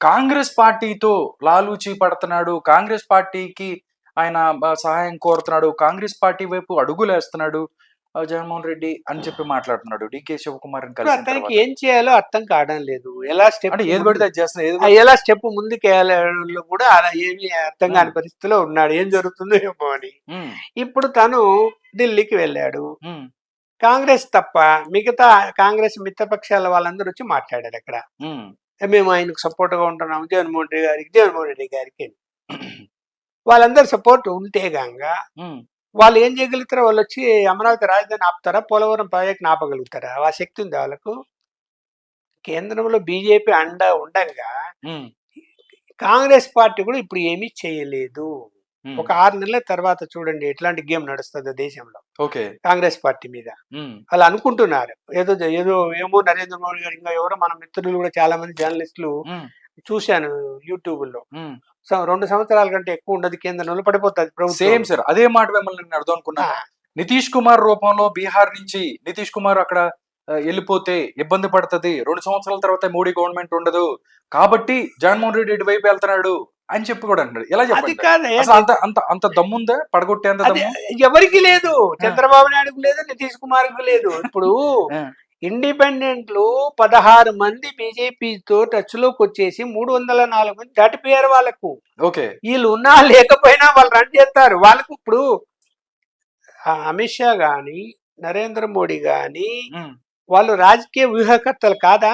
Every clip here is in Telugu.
కాంగ్రెస్ పార్టీతో లాలూచి పడుతున్నాడు కాంగ్రెస్ పార్టీకి ఆయన సహాయం కోరుతున్నాడు కాంగ్రెస్ పార్టీ వైపు అడుగులేస్తున్నాడు జగన్మోహన్ రెడ్డి అని చెప్పి మాట్లాడుతున్నాడు. డికే శివకుమార్ అతనికి ఏం చేయాలో అర్థం కావడం లేదు. ఎలా స్టెప్ అంటే ఏది పడితే చేస్తున్నా ఎలా స్టెప్ ముందుకు వేయాలో కూడా అలా ఏమీ అర్థం కాని పరిస్థితిలో ఉన్నాడు. ఏం జరుగుతుందో ఏమో అని. ఉమ్, ఇప్పుడు తను ఢిల్లీకి వెళ్ళాడు. ఉమ్, కాంగ్రెస్ తప్ప మిగతా కాంగ్రెస్ మిత్రపక్షాల వాళ్ళందరూ వచ్చి మాట్లాడారు అక్కడ. మేము ఆయనకు సపోర్ట్గా ఉంటున్నాం జగన్మోహన్ రెడ్డి గారికి జగన్మోహన్ రెడ్డి గారికి. వాళ్ళందరూ సపోర్ట్ ఉంటే గంగ వాళ్ళు ఏం చేయగలుగుతారో వాళ్ళు వచ్చి అమరావతి రాజధాని ఆపుతారా పోలవరం ప్రాజెక్ట్ ఆపగలుగుతారా? ఆ శక్తి ఉంది వాళ్ళకు? కేంద్రంలో బీజేపీ అండ ఉండగా కాంగ్రెస్ పార్టీ కూడా ఇప్పుడు ఏమీ చేయలేదు. ఒక ఆరు నెలల తర్వాత చూడండి ఎట్లాంటి గేమ్ నడుస్తుందో దేశంలో. ఓకే. కాంగ్రెస్ పార్టీ మీద. వాళ్ళు అనుకుంటున్నారు. ఏదో ఏదో ఏమో నరేంద్ర మోడీ గారు ఇంకా ఎవరో మన మిత్రులు కూడా చాలా మంది జర్నలిస్టులు చూశాను యూట్యూబ్లో రెండు సంవత్సరాల కంటే ఎక్కువ ఉండదు కేంద్రంలో పడిపోతుంది ప్రభుత్వం. సేమ్ సార్ అదే మాట మిమ్మల్ని నేను అర్థం అనుకున్నా. నితీష్ కుమార్ రూపంలో బీహార్ నుంచి నితీష్ కుమార్ అక్కడ వెళ్ళిపోతే ఇబ్బంది పడుతుంది. రెండు సంవత్సరాల తర్వాత మోడీ గవర్నమెంట్ ఉండదు. కాబట్టి జగన్మోహన్ రెడ్డి ఇటు వైపు వెళ్తున్నాడు. అని చెప్పి కూడా అంటాడు ఎలా అది చెప్పండి కాదే అసలు అంత అంత అంత దమ్ముందా? పడగొట్టేంత అది దమ్ము? ఎవరికి లేదు. చంద్రబాబు నాయుడుకు లేదు నితీష్ కుమార్కు లేదు. ఇప్పుడు ఆ. ఇండిపెండెంట్లు పదహారు మంది బీజేపీతో టచ్లోకి వచ్చేసి మూడు వందల నాలుగు మంది దాటిపోయారు వాళ్ళకు. ఓకే. వీళ్ళు ఉన్నా లేకపోయినా వాళ్ళు రన్ చేస్తారు. వాళ్ళకు ఇప్పుడు ఆ అమిత్ షా గాని నరేంద్ర మోడీ గాని ఉమ్. వాళ్ళు రాజకీయ వ్యూహకర్తలు కాదా?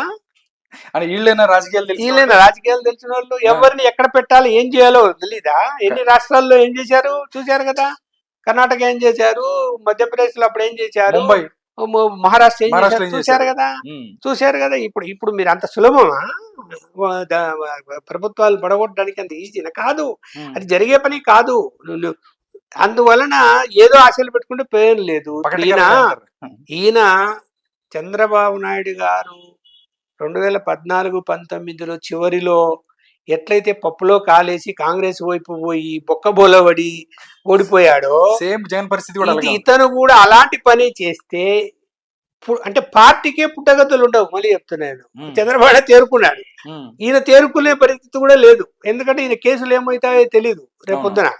అని వీళ్ళైనా రాజకీయాలు తెలిసిన వీళ్ళైనా రాజకీయాలు తెలిసిన వాళ్ళు ఎవరిని ఎక్కడ పెట్టాలి ఏం చేయాలో తెలీదా? ఎన్ని రాష్ట్రాల్లో ఏం చేశారు? చూశారు కదా? కర్ణాటక ఏం చేశారు? మధ్యప్రదేశ్లో అప్పుడు ఏం చేశారు? ముంబై. మహారాష్ట్ర ఏం చేశారు? చూశారు? కదా? చూశారు కదా? ఇప్పుడు ఇప్పుడు మీరు అంత సులభమా? ప్రభుత్వాలు పడగొట్టడానికి అంత ఈజీనా కాదు. అది జరిగే పని కాదు. అందువలన ఏదో ఆశలు పెట్టుకుంటే పేరు లేదు. ఈయన. ఈయన చంద్రబాబు నాయుడు గారు రెండు వేల పద్నాలుగు పంతొమ్మిదిలో చివరిలో ఎట్లయితే పప్పులో కాలేసి కాంగ్రెస్ వైపు పోయి బొక్కబోలబడి ఓడిపోయాడో సేమ్ జగన్ పరిస్థితి కూడా. ఇతను కూడా అలాంటి పని చేస్తే అంటే పార్టీకే పుట్టగతులు ఉండవు మళ్ళీ చెప్తున్నాను చంద్రబాబు తేరుకున్నాడు. ఈయన తేరుకునే పరిస్థితి కూడా లేదు. ఎందుకంటే ఈయన కేసులు ఏమవుతాయో తెలియదు రేపొద్దున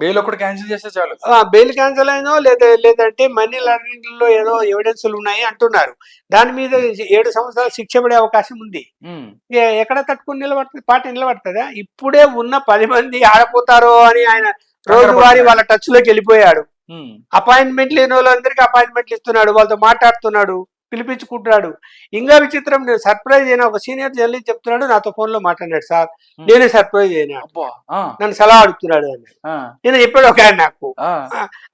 బెయిల్ ఒకటి క్యాన్సిల్ చేస్తే చాలు. బెయిల్ క్యాన్సిల్ అయినో లేదా లేదంటే మనీ లాండరింగ్లో ఏదో ఎవిడెన్స్లు ఉన్నాయి అంటున్నారు. దాని మీద ఏడు సంవత్సరాలు శిక్ష పడే అవకాశం ఉంది. ఎక్కడ తట్టుకుని నిలబడుతుంది పార్టీ నిలబడుతుందా? ఇప్పుడే ఉన్న పది మంది ఆడపోతారో అని ఆయన రోజువారీ వాళ్ళ టచ్లోకి వెళ్ళిపోయాడు. అపాయింట్మెంట్ లేని వాళ్ళందరికీ అపాయింట్మెంట్లు ఇస్తున్నాడు వాళ్ళతో మాట్లాడుతున్నాడు. పిలిపించుకుంటున్నాడు. ఇంకా విచిత్రం నేను సర్ప్రైజ్ అయినా ఒక సీనియర్ జర్నలిస్ట్ చెప్తున్నాడు నాతో ఫోన్లో మాట్లాడాడు సార్ నేనే సర్ప్రైజ్ అయినా. నన్ను సలహా అడుగుతున్నాడు అని. నేను చెప్పాడు ఒక ఆయన నాకు.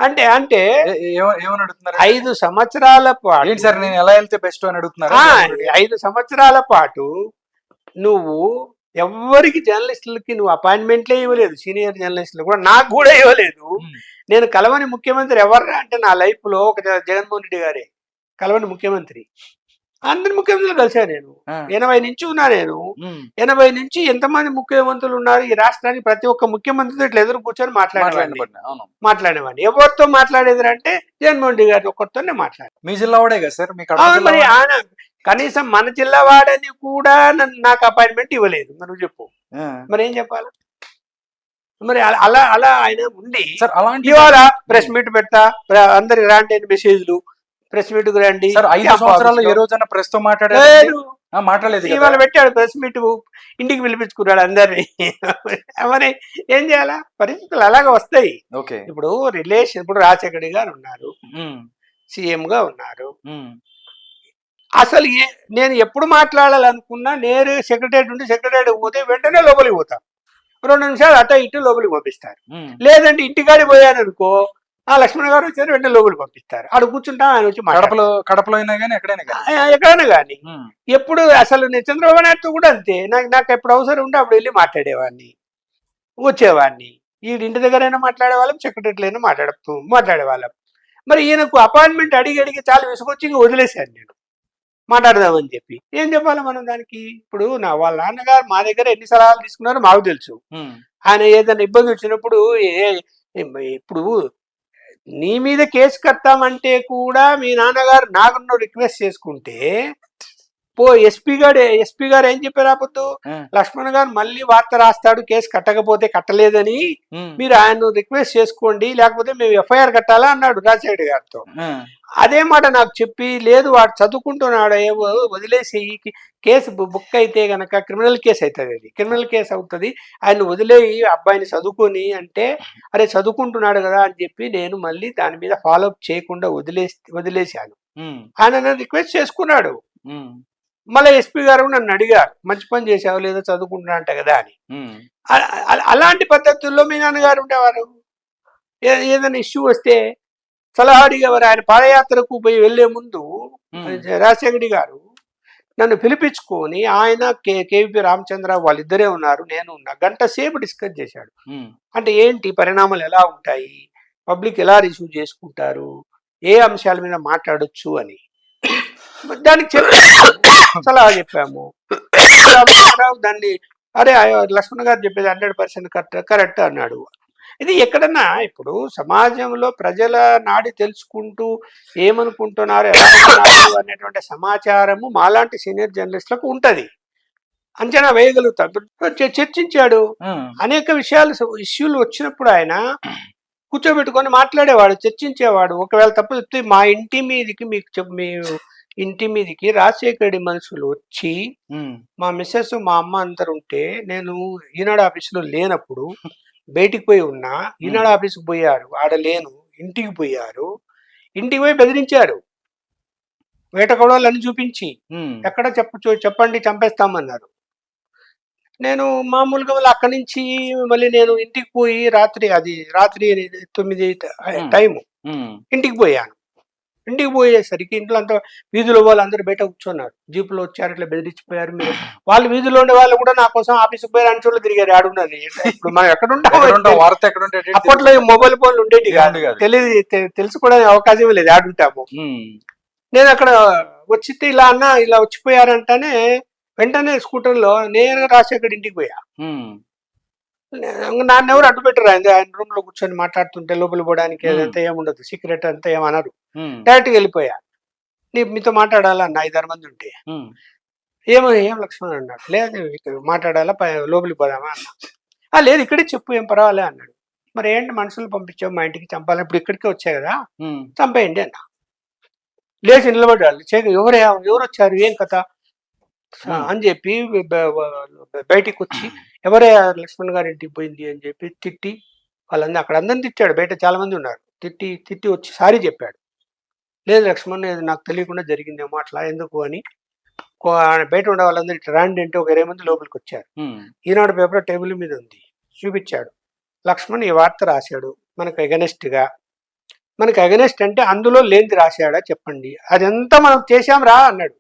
అంటే అంటే ఐదు సంవత్సరాల పాటు సార్ నేను ఎలా వెళ్తే బెస్ట్ అని అడుగుతున్నారు? ఆ, ఐదు సంవత్సరాల పాటు నువ్వు ఎవ్వరికి జర్నలిస్టులకి నువ్వు అపాయింట్మెంట్లే ఇవ్వలేదు సీనియర్ జర్నలిస్టులు కూడా నాకు కూడా ఇవ్వలేదు. నేను కలవని ముఖ్యమంత్రి ఎవర్రా అంటే నా లైఫ్లో ఒక జగన్మోహన్ రెడ్డి గారే. కలవని ముఖ్యమంత్రి. అందరి ముఖ్యమంత్రులు కలిశాను నేను. ఎనభై నుంచి ఉన్నా నేను. ఎనభై నుంచి ఎంతమంది ముఖ్యమంత్రులు ఉన్నారు ఈ రాష్ట్రానికి ప్రతి ఒక్క ముఖ్యమంత్రితో ఇట్లా ఎదురు కూర్చొని మాట్లాడేవాడిని. మాట్లాడేవాడిని. ఎవరితో మాట్లాడేది అంటే జగన్మోహన్ రెడ్డి గారి ఒక్కరితోనే మాట్లాడు మీ జిల్లా వాడే కదా సార్? మరి. ఆయన కనీసం మన జిల్లా వాడని కూడా నాకు అపాయింట్మెంట్ ఇవ్వలేదు. నువ్వు చెప్పు. మరి ఏం చెప్పాలి? మరి అలా- అలా ఆయన ఉండి ఇవాళ ప్రెస్ మీట్ పెడతా అందరికి అని మెసేజ్లు ప్రెస్ మీట్కు రండి ఐదు క్యాంప్ సంవత్సరాల్లో ఏ. రోజైనా ప్రెస్తో మాట్లాడారు లేదు. మాట్లాడలేదు. ఇవాళ పెట్టాడు ప్రెస్ మీట్. ఇంటికి పిలిపించుకున్నాడు అందరినీ. మరి ఏం చేయాలా? పరిస్థితులు అలాగే వస్తాయి. ఓకే. ఇప్పుడు రిలేషన్ ఇప్పుడు రాజశేఖర్ గారు ఉన్నారు. సీఎం గా ఉన్నారు. అసలు నేను ఎప్పుడు మాట్లాడాలనుకున్నా నేరు సెక్రటరీ నుండి సెక్రటరీ పోతే వెంటనే లోపలికి పోతా. రెండు నిమిషాలు అటు ఇటు లోపలికి పంపిస్తారు. లేదంటే ఇంటికాడి పోయాను అనుకో ఆ లక్ష్మణ్ గారు వచ్చారు వెంటనే లోపలికి పంపిస్తారు. ఆడ కూర్చుంటాం ఆయన వచ్చి. కడపలో కడపలో అయినా కానీ ఎక్కడైనా ఎక్కడైనా కానీ ఎప్పుడు అసలు నేను చంద్రబాబు నాయుడుతో కూడా అంతే. నాకు నాకు ఎప్పుడు అవసరం ఉంటే అప్పుడు వెళ్ళి మాట్లాడేవాడిని. వచ్చేవాడిని. ఈ ఇంటి దగ్గరైనా మాట్లాడేవాళ్ళం సెక్రటరీలైనా మాట్లాడతాం మాట్లాడేవాళ్ళం. మరి ఈయనకు అపాయింట్మెంట్ అడిగి అడిగి చాలా విసుకొచ్చి ఇంక వదిలేశాను నేను. మాట్లాడదామని చెప్పి. ఏం చెప్పాలి మనం దానికి? ఇప్పుడు నా వాళ్ళ నాన్నగారు మా దగ్గర ఎన్ని సలహాలు తీసుకున్నారో మాకు తెలుసు. ఆయన ఏదైనా ఇబ్బంది వచ్చినప్పుడు ఏ- ఇప్పుడు నీ మీద కేసు కట్టామంటే కూడా మీ నాన్నగారు నాకు రిక్వెస్ట్ చేసుకుంటే పో ఎస్పీ గారు ఎస్పీ గారు ఏం చెప్పారు ఆ, లక్ష్మణ్ గారు మళ్ళీ వార్త రాస్తాడు కేసు కట్టకపోతే కట్టలేదని. మీరు ఆయన రిక్వెస్ట్ చేసుకోండి లేకపోతే మేము ఎఫ్ఐఆర్ కట్టాలా అన్నాడు రాజశేఖర్ గారితో. అదే మాట నాకు చెప్పి లేదు వాడు చదువుకుంటున్నాడు ఏవో వదిలేసి కేసు బుక్ అయితే గనక క్రిమినల్ కేసు అవుతుంది అది. క్రిమినల్ కేసు అవుతుంది. ఆయన వదిలేయి అబ్బాయిని చదువుకొని అంటే అరే చదువుకుంటున్నాడు కదా అని చెప్పి నేను మళ్ళీ దాని మీద ఫాలో అప్ చేయకుండా వదిలేసి వదిలేశాను. ఆయన రిక్వెస్ట్ చేసుకున్నాడు. మళ్ళీ ఎస్పీ గారు నన్ను అడిగారు మంచి పని చేసావు లేదో చదువుకుంటున్నా అంట కదా అని. అలాంటి పద్ధతుల్లో మీ నాన్నగారు ఉండేవారు? ఏదైనా ఇష్యూ వస్తే సలహా అడిగేవారు. ఆయన పాదయాత్రకు పోయి వెళ్ళే ముందు రాజశేఖరి గారు నన్ను పిలిపించుకొని ఆయన కే కేవీపీ రామచంద్ర వాళ్ళిద్దరే ఉన్నారు నేను ఉన్నా. గంట సేపు డిస్కస్ చేశాడు. అంటే ఏంటి? పరిణామాలు ఎలా ఉంటాయి? పబ్లిక్ ఎలా రిసీవ్ చేసుకుంటారు? ఏ అంశాల మీద మాట్లాడొచ్చు అని. దానికి చెప్పాము. సలహా చెప్పాము దాన్ని అరే లక్ష్మణ్ గారు చెప్పేది హండ్రెడ్ పర్సెంట్ కరెక్ట్ కరెక్ట్ అన్నాడు. ఇది ఎక్కడన్నా ఇప్పుడు సమాజంలో ప్రజల నాడి తెలుసుకుంటూ ఏమనుకుంటున్నారు ఎలా అనేటువంటి సమాచారము మాలాంటి సీనియర్ జర్నలిస్టులకు ఉంటది. అంచనా వేయగలుగుతాం చర్చించాడు. అనేక విషయాలు ఇష్యూలు వచ్చినప్పుడు ఆయన కూర్చోబెట్టుకొని మాట్లాడేవాడు చర్చించేవాడు. ఒకవేళ తప్పు చెప్తే మా ఇంటి మీదకి మీకు మీ ఇంటి మీదకి రాజశేఖర రెడ్డి మనుషులు వచ్చి మా మిస్సెస్ మా అమ్మ అందరు ఉంటే నేను ఈనాడు ఆఫీసులో లేనప్పుడు బయటికి పోయి ఉన్నా ఈనాడు ఆఫీస్కి పోయారు. ఆడ లేను ఇంటికి పోయారు. ఇంటికి పోయి బెదిరించారు. వేటకొడవలని చూపించి ఎక్కడ చెప్ప చెప్పండి చంపేస్తామన్నారు. నేను మామూలుగా మళ్ళీ అక్కడి నుంచి మళ్ళీ నేను ఇంటికి పోయి రాత్రి అది రాత్రి తొమ్మిది. టైము ఇంటికి పోయాను. ఇంటికి పోయేసరికి ఇంట్లో అంతా వీధిలో వాళ్ళందరూ బయట కూర్చున్నారు. జీపులో వచ్చారు ఇట్లా బెదిరించిపోయారు మీరు. వాళ్ళు వీధిలో ఉండే వాళ్ళు కూడా నా కోసం ఆఫీస్కి పోయారు అంచులు తిరిగారు. ఆడున్నది. ఇప్పుడు మనం ఎక్కడ ఎక్కడ ఉంటావు? ఉంటాం వార్త ఎక్కడ అప్పట్లో మొబైల్ ఫోన్లు ఉండేవి కాదు. తెలియదు తెలుసుకోవడానికి అవకాశం లేదు. ఆడుంటాము. నేను అక్కడ వచ్చితే ఇలా అన్న ఇలా వచ్చిపోయారంటేనే వెంటనే స్కూటర్లో నేరుగా రాజశేఖర్ ఇంటికి పోయా. నాన్న ఎవరు అడ్డు పెట్టరు. ఆయన ఆయన రూమ్లో కూర్చొని మాట్లాడుతుంటే లోపల పోవడానికి. అదంతా ఏముండదు సీక్రెట్ అంతా ఏమనరు ఉమ్, డైరెక్ట్ వెళ్ళిపోయా. నీ మీతో మాట్లాడాలన్న ఐదారు మంది ఉంటే. ఏమో ఏం లక్ష్మణ్ అన్నాడు. లేదు ఇక్కడ మాట్లాడాలా లోపలికి పోదామా అన్న "ఆ, లేదు ఇక్కడే చెప్పు ఏం పర్వాలే అన్నాడు. మరి ఏంటి మనుషులు పంపించావు? మా ఇంటికి చంపాలి. ఇప్పుడు ఇక్కడికే వచ్చాయి కదా? చంపేయండి అన్న. లేచి నిలబడ్డాడు. చేక ఎవరు ఎవరు వచ్చారు? ఏం కథ. అని చెప్పి బయటికి వచ్చి ఎవరే లక్ష్మణ్ గారి ఇంటికి పోయింది అని చెప్పి తిట్టి వాళ్ళందరూ అక్కడ అందరిని తిట్టాడు. బయట చాలా మంది ఉన్నారు. తిట్టి తిట్టి వచ్చి సారీ చెప్పాడు. లేదు లక్ష్మణ్ నాకు తెలియకుండా జరిగిందేమో అట్లా ఎందుకు అని బయట ఉండే వాళ్ళందరూ ఇట్లా రాండి అంటే ఒక ఇరవై మంది లోపలికి వచ్చారు. ఈనాడు పేపర్ టేబుల్ మీద ఉంది. చూపించాడు. లక్ష్మణ్ ఈ వార్త రాశాడు. మనకు against గా. మనకు అగనెస్ట్ అంటే అందులో లేనిది రాశాడా చెప్పండి. అదంతా మనం చేశాం రా అన్నాడు.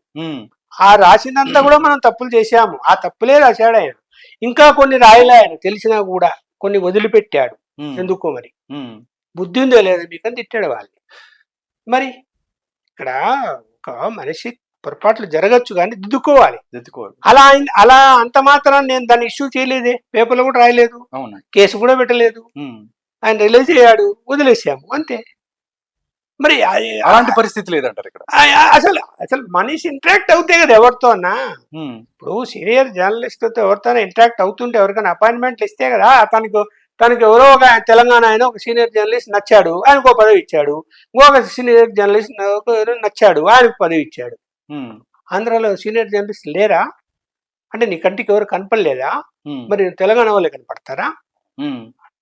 ఆ రాసిందంతా కూడా మనం తప్పులు చేశాము. ఆ తప్పులే రాశాడు ఆయన. ఇంకా కొన్ని రాయలే ఆయన తెలిసినా కూడా కొన్ని వదిలిపెట్టాడు. ఎందుకో మరి? బుద్ధి ఉందో లేదో మీకు అని తిట్టాడు వాళ్ళని మరి ఇక్కడ ఒక మనిషి పొరపాట్లు జరగచ్చు కానీ దిద్దుకోవాలి. ఎత్తుకోవాలి అలా అలా అంత మాత్రం నేను దాన్ని ఇష్యూ చేయలేదే. పేపర్లో కూడా రాయలేదు. కేసు కూడా పెట్టలేదు. ఆయన రిలీజ్ అయ్యాడు వదిలేసాము అంతే. మరి అలాంటి పరిస్థితి లేదంటారు ఇక్కడ. అసలు అసలు మనిషి ఇంటరాక్ట్ అవుతాయి కదా ఎవరితో అన్నా ఉమ్, ఇప్పుడు సీనియర్ జర్నలిస్ట్తో ఎవరితో ఇంటరాక్ట్ అవుతుంటే ఎవరికైనా అపాయింట్మెంట్లు ఇస్తే కదా తనకు తనకు ఎవరో ఒక తెలంగాణ ఆయన ఒక సీనియర్ జర్నలిస్ట్ నచ్చాడు ఆయనకు ఒక పదవి ఇచ్చాడు. ఇంకొక సీనియర్ జర్నలిస్ట్ నచ్చాడు ఆయనకు పదవి ఇచ్చాడు. ఆంధ్రాలో సీనియర్ జర్నలిస్ట్ లేరా? అంటే నీ కంటికి ఎవరు కనపడలేదా? మరి తెలంగాణ వాళ్ళే కనపడతారా.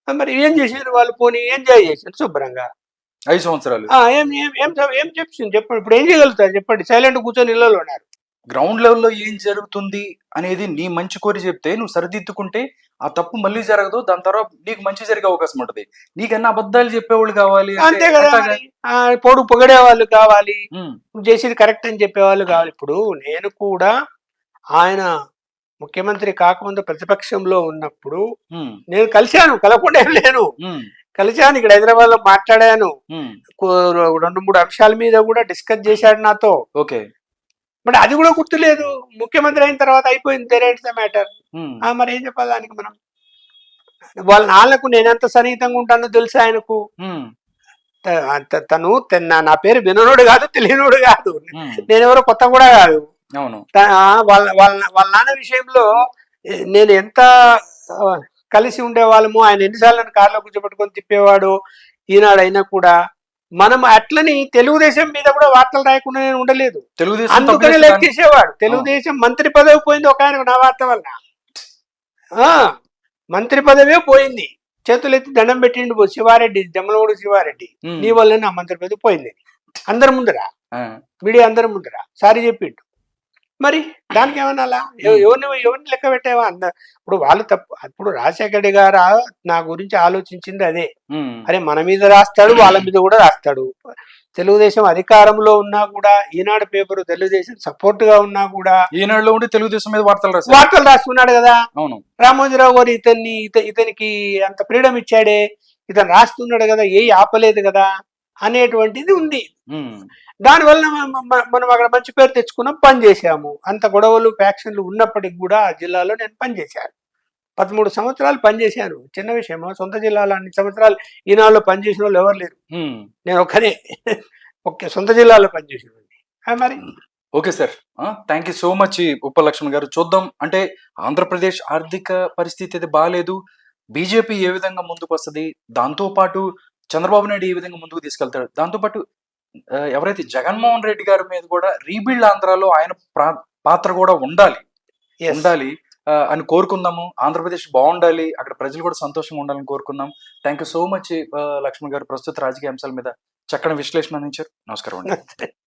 మరి ఏం చేసారు వాళ్ళు? పోనీ ఎంజాయ్ చేశారు శుభ్రంగా. ఐదు సంవత్సరాలు. ఏం ఏం ఏం చెప్- ఏం చెప్తుంది చెప్పండి. ఇప్పుడు ఏం చేయగలుగుతారు? చెప్పండి. సైలెంట్ కూర్చొని ఇళ్ళలో ఉన్నారు. గ్రౌండ్ లెవెల్లో ఏం జరుగుతుంది అనేది నీ మంచి కోరి చెప్తే నువ్వు సరిదిద్దుకుంటే ఆ తప్పు మళ్ళీ జరగదు దాని తర్వాత నీకు మంచి జరిగే అవకాశం ఉంటది. నీకన్నా అబద్ధాలు చెప్పేవాళ్ళు కావాలి అంతే కదా పొడు పొగడే వాళ్ళు కావాలి. నువ్వు చేసేది కరెక్ట్ అని చెప్పేవాళ్ళు కావాలి. ఇప్పుడు నేను కూడా ఆయన ముఖ్యమంత్రి కాకముందు ప్రతిపక్షంలో ఉన్నప్పుడు నేను కలిశాను కలవకుండా లేను. కలిశాను ఇక్కడ హైదరాబాద్లో మాట్లాడాను రెండు మూడు అంశాల మీద కూడా డిస్కస్ చేశాడు నాతో. ఓకే. మరి అది కూడా గుర్తులేదు. ముఖ్యమంత్రి అయిన తర్వాత అయిపోయింది తెరేట్స్ ద మ్యాటర్ మరి ఏం చెప్పాలి దానికి మనం? వాళ్ళ నాన్నకు నేను ఎంత సన్నిహితంగా ఉంటానో తెలుసు ఆయనకు? తను నా- పేరు విననోడు కాదు తెలియనోడు కాదు. ఉమ్, నేను ఎవరో కొత్త కూడా కాదు. అవును. వాళ్ళ వాళ్ళ వాళ్ళ నాన్న విషయంలో నేను ఎంత కలిసి ఉండేవాళ్ళము. ఆయన ఎన్నిసార్లు నన్ను కారులో కూర్చోబెట్టుకొని తిప్పేవాడు. ఈనాడు అయినా కూడా మనం అట్లని తెలుగుదేశం మీద కూడా వార్తలు రాయకుండా నేను ఉండలేదు. తెలుగుదేశం అందుకనే లెక్కేసేవాడు తెలుగుదేశం మంత్రి పదవి పోయింది ఒక ఆయన నా వార్త వల్ల. ఆ మంత్రి పదవే పోయింది. చేతులు ఎత్తి దండం పెట్టిండు శివారెడ్డి జమ్మలగూడు శివారెడ్డి. నీ వల్లే నా మంత్రి పదవి పోయింది. అందరి ముందరా. మీడియా అందరి ముందర. సారీ చెప్పిండు. మరి దానికి ఏమన్నా ఎవరిని ఎవరిని లెక్క పెట్టావా? అంద ఇప్పుడు వాళ్ళు తప్పు అప్పుడు రాజశేఖర రెడ్డి గారు నా గురించి ఆలోచించింది అదే. అరే మన మీద రాస్తాడు వాళ్ళ మీద కూడా రాస్తాడు. తెలుగుదేశం అధికారంలో ఉన్నా కూడా ఈనాడు పేపర్ తెలుగుదేశం సపోర్ట్గా ఉన్నా కూడా ఈనాడులో ఉండి తెలుగుదేశం మీద వార్తలు వార్తలు రాస్తున్నాడు కదా. అవును. రామోజీరావు గారు ఇతన్ని ఇత- ఇతనికి అంత ఫ్రీడమ్ ఇచ్చాడే. ఇతను రాస్తున్నాడు కదా ఏ ఆపలేదు కదా అనేటువంటిది ఉంది. దానివల్ల మనం అక్కడ మంచి పేరు తెచ్చుకున్నాం పని చేశాము. అంత గొడవలు ఫ్యాక్షన్లు ఉన్నప్పటికి కూడా ఆ జిల్లాలో నేను పనిచేశాను పదమూడు సంవత్సరాలు పనిచేశాను చిన్న విషయమా సొంత జిల్లాలో అన్ని సంవత్సరాలు ఈనాడులో పనిచేసిన వాళ్ళు ఎవరు లేరు. నేను ఒక్కనే. ఒకే సొంత జిల్లాలో పనిచేసిన మరి? Okay sir. Thank you so much Uppa Laxman గారు. చూద్దాం. అంటే ఆంధ్రప్రదేశ్ ఆర్థిక పరిస్థితి అయితే బాగాలేదు బీజేపీ ఏ విధంగా ముందుకు వస్తుంది దాంతో పాటు చంద్రబాబు నాయుడు ఏ విధంగా ముందుకు తీసుకెళ్తాడు? దాంతో పాటు ఆ, ఎవరైతే జగన్మోహన్ రెడ్డి గారి మీద కూడా రీబిల్డ్ ఆంధ్రాలో ఆయన పాత్ర కూడా ఉండాలి. ఉండాలి. అని కోరుకుందాము. ఆంధ్రప్రదేశ్ బాగుండాలి. అక్కడ ప్రజలు కూడా సంతోషంగా ఉండాలని కోరుకుందాం. Thank you so much Laxman గారు. ప్రస్తుత రాజకీయ అంశాల మీద చక్కని విశ్లేషణ అందించారు. నమస్కారం అండి.